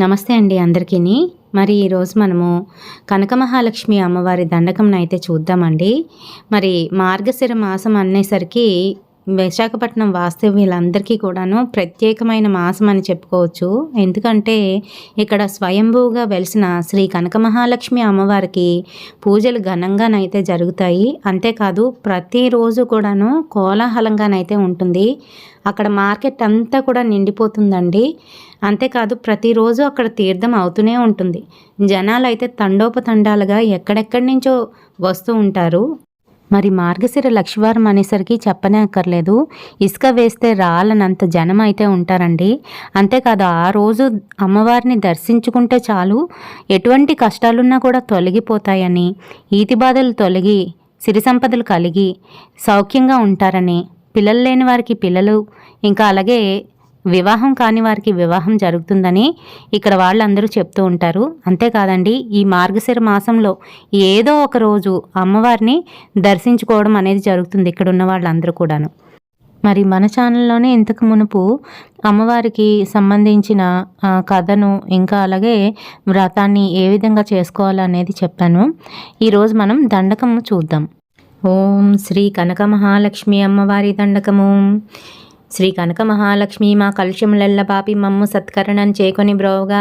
నమస్తే అండి అందరికీ మరి ఈరోజు మనము కనకమహాలక్ష్మి అమ్మవారి దండకంను అయితే చూద్దామండి. మరి మార్గశిర మాసం అనేసరికి విశాఖపట్నం వాస్తవ్యులందరికీ కూడాను ప్రత్యేకమైన మాసం అని చెప్పుకోవచ్చు. ఎందుకంటే ఇక్కడ స్వయంభూగా వెలిసిన శ్రీ కనక మహాలక్ష్మి అమ్మవారికి పూజలు ఘనంగానైతే జరుగుతాయి. అంతేకాదు ప్రతిరోజు కూడాను కోలాహలంగానైతే ఉంటుంది. అక్కడ మార్కెట్ అంతా కూడా నిండిపోతుందండి. అంతేకాదు ప్రతిరోజు అక్కడ తీర్థం అవుతూనే ఉంటుంది. జనాలు అయితే తండోపతండాలుగా ఎక్కడెక్కడి నుంచో వస్తూ ఉంటారు. మరి మార్గశిర లక్ష్మీవారం అనేసరికి చెప్పనే అక్కర్లేదు ఇసుక వేస్తే రాలనంత జనం అయితే ఉంటారండి. అంతేకాదు ఆ రోజు అమ్మవారిని దర్శించుకుంటే చాలు ఎటువంటి కష్టాలున్నా కూడా తొలగిపోతాయని ఈతి బాధలు తొలగి సిరి సంపదలు కలిగి సౌఖ్యంగా ఉంటారని పిల్లలు లేని వారికి పిల్లలు ఇంకా అలాగే వివాహం కాని వారికి వివాహం జరుగుతుందని ఇక్కడ వాళ్ళందరూ చెప్తూ ఉంటారు. అంతేకాదండి ఈ మార్గశిర మాసంలో ఏదో ఒక రోజు అమ్మవారిని దర్శించుకోవడం అనేది జరుగుతుంది ఇక్కడ ఉన్న వాళ్ళందరూ కూడాను. మరి మన ఛానల్లోనే ఇంతకు మునుపు అమ్మవారికి సంబంధించిన కథను ఇంకా అలాగే వ్రతాన్ని ఏ విధంగా చేసుకోవాలనేది చెప్పాను. ఈరోజు మనం దండకం చూద్దాం. ఓం శ్రీ కనక మహాలక్ష్మి అమ్మవారి దండకము. శ్రీ కనక మహాలక్ష్మి మా కలుషములెల్ల పాపి మమ్ము సత్కరణం చేకొని బ్రోగా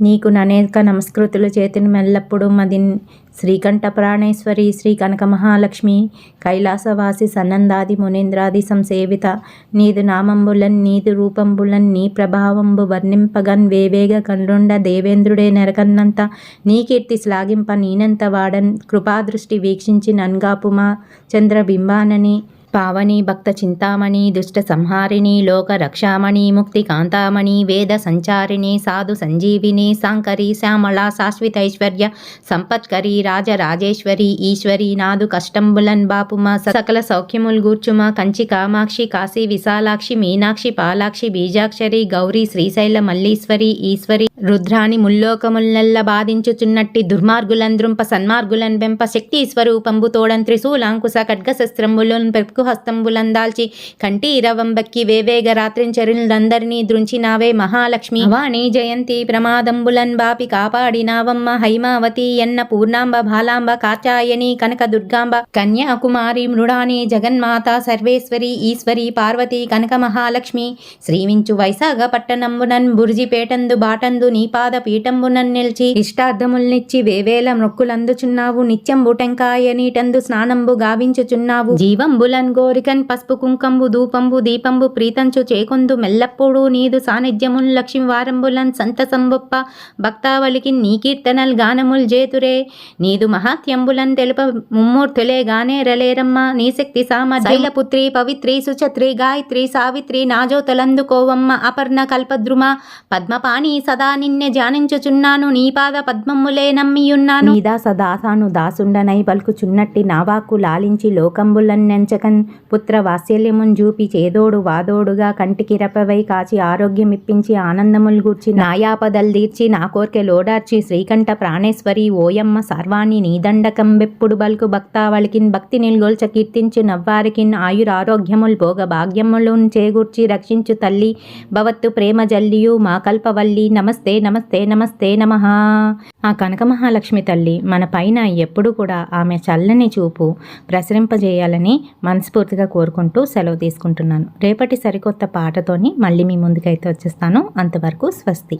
నీకు ననేక నమస్కృతులు చేతిని మెల్లప్పుడు మదిన్ శ్రీకంఠ ప్రాణేశ్వరి శ్రీ కనక మహాలక్ష్మి కైలాసవాసి సన్నందాది మునీంద్రాది సంసేవిత. నీదు నామంబులన్ నీదు రూపంబులన్ నీ ప్రభావంబు వర్ణింపగన్ వేవేగ కండుండ దేవేంద్రుడే నెరకన్నంత నీ కీర్తి శ్లాఘింప నీనంత వాడన్. కృపాదృష్టి వీక్షించి నన్గాపుమా చంద్రబింబానని పావని భక్త చింతామణి దుష్ట సంహారిణి లోక రక్షామణి ముక్తి కాంతామణి వేద సంచారిణి సాధు సంజీవిని సాంకరి శ్యామళ శాశ్వతైశ్వర్య సంపత్కరి రాజరాజేశ్వరి ఈశ్వరి నాదు కష్టంబులన్ బాపుమ సకల సౌఖ్యముల్ గూర్చుమ కంచి కామాక్షి కాశీ విశాలాక్షి మీనాక్షి పాలాక్షి బీజాక్షరి గౌరీ శ్రీశైల మల్లీశ్వరి ఈశ్వరి రుద్రాని ముల్లోకముల్నెల్ల బాధించుచున్నట్టి దుర్మార్గులంద్రుంప సన్మార్గులన్ వెంప శక్తి స్వరూపంబు తోడం త్రిశూలాంకుశ పెంపు పెరుకు హస్తంబులందాల్చి కంటి ఇరవంబక్కి వేవేగ రాత్రించరులందరినీ దృంచినావే మహాలక్ష్మి. వాణి జయంతి ప్రమాదంబులన్ బాపి కాపాడినావమ్మ హైమావతి ఎన్న పూర్ణాంబ బాలాంబ కాచాయని కనక దుర్గాంబ కన్యాకుమారి మృడాని జగన్మాత సర్వేశ్వరి ఈశ్వరి పార్వతి కనక మహాలక్ష్మి. శ్రీవించు వైశాఖ పట్టణంబునన్ బుర్జిపేటందు బాటందు నీపాద పీఠంబునన్ నిలిచి ఇష్టార్థముల్నిచ్చి వేవేల మొక్కులందుచున్నావు నిత్యంబు టెంకాయ నీటందు స్నానంబు గావించుచున్నావు. జీవంబులన్ గోరికన్ పసుపు కుంకంబు ధూపంబు దీపంబు ప్రీతంచు చేకొందు మెల్లప్పుడు నీదు సాన్నిధ్యముల్ లక్ష్మి వారంబులన్ సంతసంబొప్ప భక్తావళికి నీ కీర్తనల్ గానముల్ జేతురే. నీదు మహాత్యంబులన్ తెలుప ముమ్మూర్తులే గానే రలేరమ్మ నీ శక్తి సామ శైలపుత్రి పవిత్రి సుచత్రి గాయత్రి సావిత్రి నాజోతలందుకోవమ్మ అపర్ణ కల్పద్రుమ. పద్మపాణి సదా నిన్నే ధ్యానించుచున్నాను నీ పాద పద్మములే నమ్మియున్నాను. నీదా సదాసాను దాసుండనై పలుకుచున్నట్టి నావాకు లాలించి లోకంబులన్నెంచకన్ పుత్ర వాత్సల్యమున్ చూపి చేదోడు వాదోడుగా కంటికి రపవై కాచి ఆరోగ్యమిప్పించి ఆనందములు గూర్చి నాయాపదలు తీర్చి నా కోర్కె లోడార్చి శ్రీకంఠ ప్రాణేశ్వరి ఓయమ్మ సర్వాణి నీదండకం వెప్పుడు బల్కు భక్తావళికిన్ భక్తి నిల్గొల్చ కీర్తించు నవ్వారికిన్ ఆయురారోగ్యముల్ భోగ భాగ్యములు చేకూర్చి రక్షించు తల్లి భవత్తు ప్రేమ జల్లియు మా కల్పవల్లి. నమస్తే నమస్తే నమస్తే నమ. ఆ కనకమహాలక్ష్మి తల్లి మన పైన ఎప్పుడు కూడా ఆమె చల్లని చూపు ప్రసరింపజేయాలని మనస్ఫూర్తిగా కోరుకుంటూ సెలవు తీసుకుంటున్నాను. రేపటి సరికొత్త పాటతోని మళ్ళీ మీ ముందుకైతే వచ్చేస్తాను. అంతవరకు స్వస్తి.